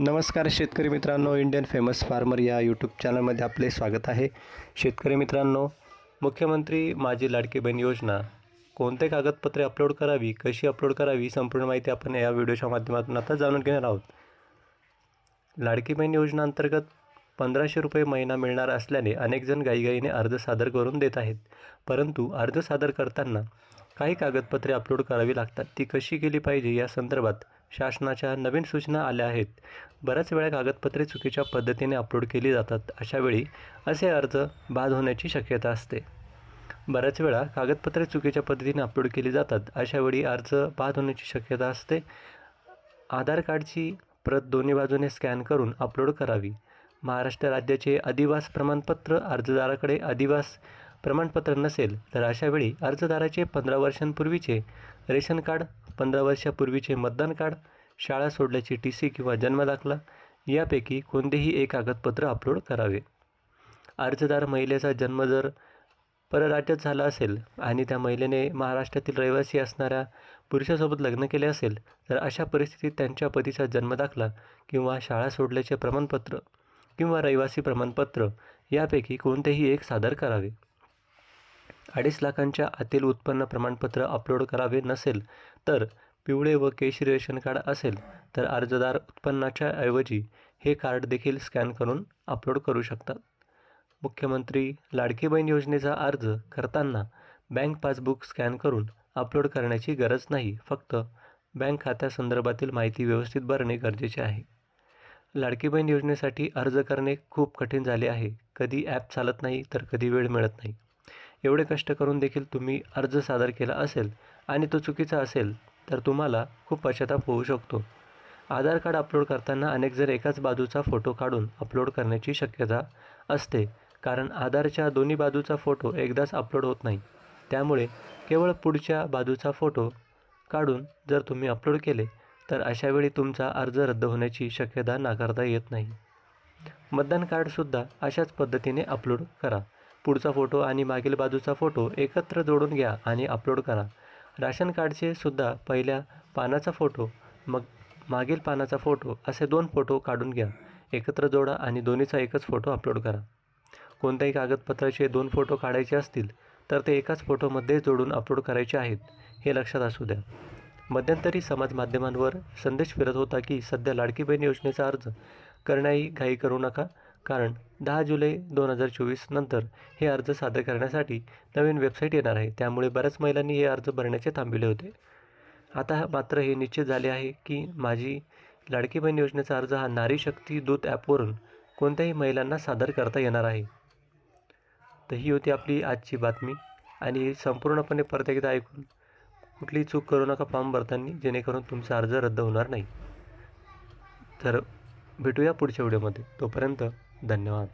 नमस्कार शेतकरी मित्रांनो इंडियन फेमस फार्मर या यूट्यूब चॅनलमध्ये आपले स्वागत आहे. शेतकरी मित्रांनो मुख्यमंत्री माझी लाडकी बहीण योजना कोणते कागदपत्रे अपलोड करावी कशी अपलोड करावी संपूर्ण माहिती आपण या व्हिडिओच्या माध्यमातून आता जाणून घेणार आहोत. लाडकी बहीण योजना अंतर्गत पंधराशे रुपये महिना मिळणार असल्याने अनेकजण गाईगाईने अर्ज सादर करून देत आहेत. परंतु अर्ज सादर करताना काही कागदपत्रे अपलोड करावी लागतात ती कशी केली पाहिजे या संदर्भात शासनाच्या नवीन सूचना आल्या आहेत. बऱ्याच वेळा कागदपत्रे चुकीच्या पद्धतीने अपलोड केली जातात. अशावेळी असे अर्ज बाद होण्याची शक्यता असते. बऱ्याच वेळा कागदपत्रे चुकीच्या पद्धतीने अपलोड केली जातात. अशावेळी अर्ज बाद होण्याची शक्यता असते. आधार कार्डची प्रत दोन्ही बाजूने स्कॅन करून अपलोड करावी. महाराष्ट्र राज्याचे अधिवास प्रमाणपत्र अर्जदाराकडे अधिवास प्रमाणपत्र नसेल तर अशावेळी अर्जदाराचे पंधरा वर्षांपूर्वीचे रेशन कार्ड पंधरा वर्षापूर्वीचे मतदान कार्ड शाळा सोडल्याची टी सी किंवा जन्मदाखला यापैकी कोणतेही एक कागदपत्र अपलोड करावे. अर्जदार महिलेचा जन्म जर परराज्यात झाला असेल आणि त्या महिलेने महाराष्ट्रातील रहिवासी असणाऱ्या पुरुषासोबत लग्न केले असेल तर अशा परिस्थितीत त्यांच्या पतीचा जन्मदाखला किंवा शाळा सोडल्याचे प्रमाणपत्र किंवा रहिवासी प्रमाणपत्र यापैकी कोणतेही एक सादर करावे. अडीच लाखांच्या आतील उत्पन्न प्रमाणपत्र अपलोड करावे नसेल तर पिवळे व केशरी रेशन कार्ड असेल तर अर्जदार उत्पन्नाच्या ऐवजी हे कार्ड देखील स्कॅन करून अपलोड करू शकतात. मुख्यमंत्री लाडकी बहीण योजनेचा अर्ज करताना बँक पासबुक स्कॅन करून अपलोड करण्याची गरज नाही फक्त बँक खात्यासंदर्भातील माहिती व्यवस्थित भरणे गरजेचे आहे. लाडकी बहीण योजनेसाठी अर्ज करणे खूप कठीण झाले आहे. कधी ॲप चालत नाही तर कधी वेळ मिळत नाही. एवढे कष्ट करून देखील तुम्ही अर्ज सादर केला असेल आणि तो चुकीचा असेल तर तुम्हाला खूप पश्चाताप होऊ शकतो. आधार कार्ड अपलोड करताना अनेक जर एकाच बाजूचा फोटो काढून अपलोड करण्याची शक्यता असते कारण आधारच्या दोन्ही बाजूचा फोटो एकदाच अपलोड होत नाही. त्यामुळे केवळ पुढच्या बाजूचा फोटो काढून जर तुम्ही अपलोड केले तर अशावेळी तुमचा अर्ज रद्द होण्याची शक्यता नाकारता येत नाही. मतदान कार्डसुद्धा अशाच पद्धतीने अपलोड करा. पुढचा फोटो आणि मागील बाजूचा फोटो एकत्र जोडून घ्या आणि अपलोड करा. राशन कार्डचे सुद्धा पहिल्या पानाचा फोटो मग मागील पानाचा फोटो असे दोन फोटो काढून घ्या. एकत्र जोडा आणि दोन्हीचा एकच फोटो अपलोड करा. कोणत्याही कागदपत्राचे दोन फोटो काढायचे असतील तर ते एकाच फोटोमध्ये जोडून अपलोड करायचे आहेत हे लक्षात असू द्या. मध्यंतरी समाज माध्यमांवर संदेश फिरत होता की सध्या लाडकी बहीण योजनेचा अर्ज करण्याही घाई करू नका. कारण दहा जुलै दोन हजार चोवीस नंतर हे अर्ज सादर करण्यासाठी नवीन वेबसाईट येणार आहे. त्यामुळे बऱ्याच महिलांनी हे अर्ज भरण्याचे थांबविले होते. आता मात्र हे निश्चित झाले आहे की माझी लाडकी बहीण योजनेचा अर्ज हा नारी शक्ती दूत ॲपवरून कोणत्याही महिलांना सादर करता येणार आहे. तर ही होती आपली आजची बातमी आणि संपूर्णपणे परत एकदा ऐकून कुठली चूक करू नका फॉर्म भरताना जेणेकरून तुमचा अर्ज रद्द होणार नाही. तर भेटूया पुढच्या व्हिडिओमध्ये तोपर्यंत धन्यवाद.